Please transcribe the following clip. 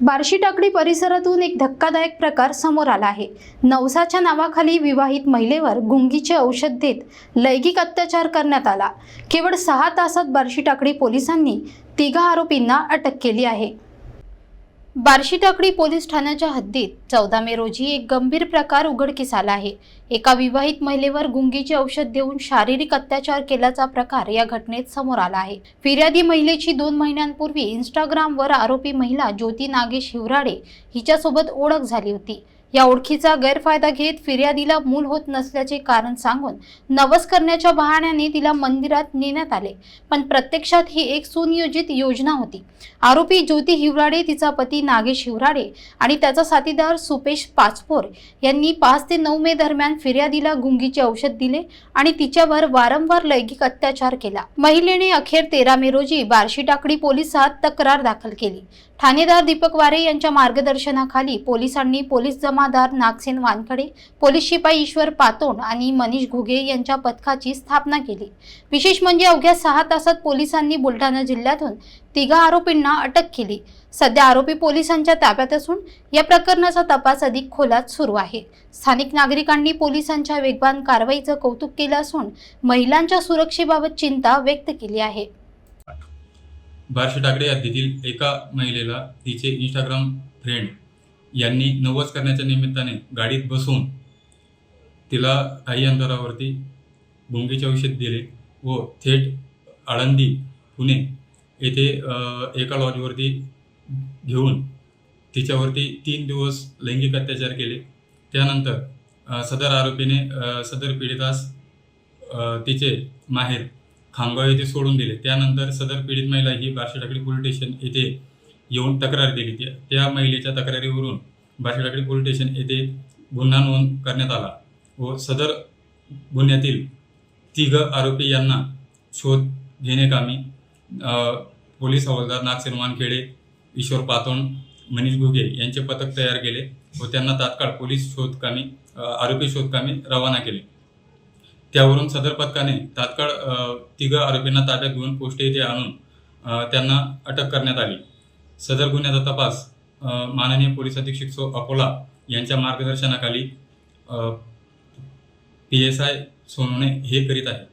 बार्शी टाकडी परिसरातून एक धक्कादायक प्रकार समोर आला आहे. नवसाच्या नावाखाली विवाहित महिलेवर गुंगीचे औषध देत लैंगिक अत्याचार करण्यात आला. केवळ सहा तासात बार्शी टाकडी पोलिसांनी तिघा आरोपींना अटक केली आहे. बार्शी टाकडी पोलीस ठाण्याच्या हद्दीत चौदा मे रोजी एक गंभीर प्रकार उघडकीस आला आहे. एका विवाहित महिलेवर गुंगीचे औषध देऊन शारीरिक अत्याचार केल्याचा प्रकार या घटनेत समोर आला आहे. फिर्यादी महिलेची दोन महिन्यांपूर्वी इंस्टाग्रामवर आरोपी महिला ज्योती नागेश हिवराडे हिच्यासोबत ओळख झाली होती. या ओळखीचा गैरफायदा घेत फिर्यादीला मूल होत नसल्याचे कारण सांगून नवस करण्याच्या बहाण्याने तिला मंदिरात नेण्यात आले. पण प्रत्यक्षात ही एक सुनियोजित योजना होती. आरोपी ज्योती हिवराडे तिचा पती नागेश हिवराडे आणि त्याचा साथीदार सुपेश पाचपोर यांनी पाच ते नऊ मे दरम्यान फिर्यादीला गुंगीचे औषध दिले आणि तिच्यावर वारंवार लैंगिक अत्याचार केला. महिलेने अखेर तेरा मे रोजी बार्शी टाकडी पोलिसात तक्रार दाखल केली. ठाणेदार दीपक वारे यांच्या मार्गदर्शनाखाली पोलिसांनी पोलीस जमादार नागसेन वानखडे पोलीस शिपाई ईश्वर पातोंड आणि मनीष घुगे यांच्या पथकाची स्थापना केली. विशेष म्हणजे अवघ्या सहा तासात पोलिसांनी बुलढाणा जिल्ह्यातून तिघा आरोपींना अटक केली. सध्या आरोपी पोलिसांच्या ताब्यात असून या प्रकरणाचा तपास अधिक खोलात सुरू आहे. स्थानिक नागरिकांनी पोलिसांच्या वेगवान कारवाईचं कौतुक केलं असून महिलांच्या सुरक्षेबाबत चिंता व्यक्त केली आहे. बार्शी टाकडे हद्दीतील एका महिलेला तिचे इंस्टाग्राम फ्रेंड यांनी नवस करण्याच्या निमित्ताने गाडीत बसून तिला काही अंतरावरती भुंगीचे औषध दिले व थेट आळंदी पुणे येथे एका लॉजवरती घेऊन तिच्यावरती तीन दिवस लैंगिक अत्याचार केले. त्यानंतर सदर आरोपीने सदर पीडितास तिचे माहेर खामगाव येथे सोडून दिले. त्यानंतर सदर पीडित महिला ही बार्शी टाकडी पोलीस स्टेशन येथे येऊन तक्रार दिली. त्या- त्या महिलेच्या तक्रारीवरून बार्शी पोलीस स्टेशन येथे गुन्हा नोंद करण्यात आला व सदर गुन्ह्यातील तिघ आरोपी यांना शोध घेणेकामी पोलीस हवालदार नागसेन खेडे ईश्वर पातोंड मनीष घुगे यांचे पथक तयार केले व त्यांना तात्काळ पोलीस शोधकामी आरोपी शोधकामी रवाना केले. त्यावरून सदर पथकाने तात्काळ तिघं तिघ आरोपींना ताब्यात घेऊन पोस्ट येथे आणून त्यांना अटक करण्यात आली. सदर गुन्ह्याचा तपास माननीय पोलीस अधीक्षक सो अकोला यांच्या मार्गदर्शनाखाली पी एस आय सोनवणे हे करीत आहे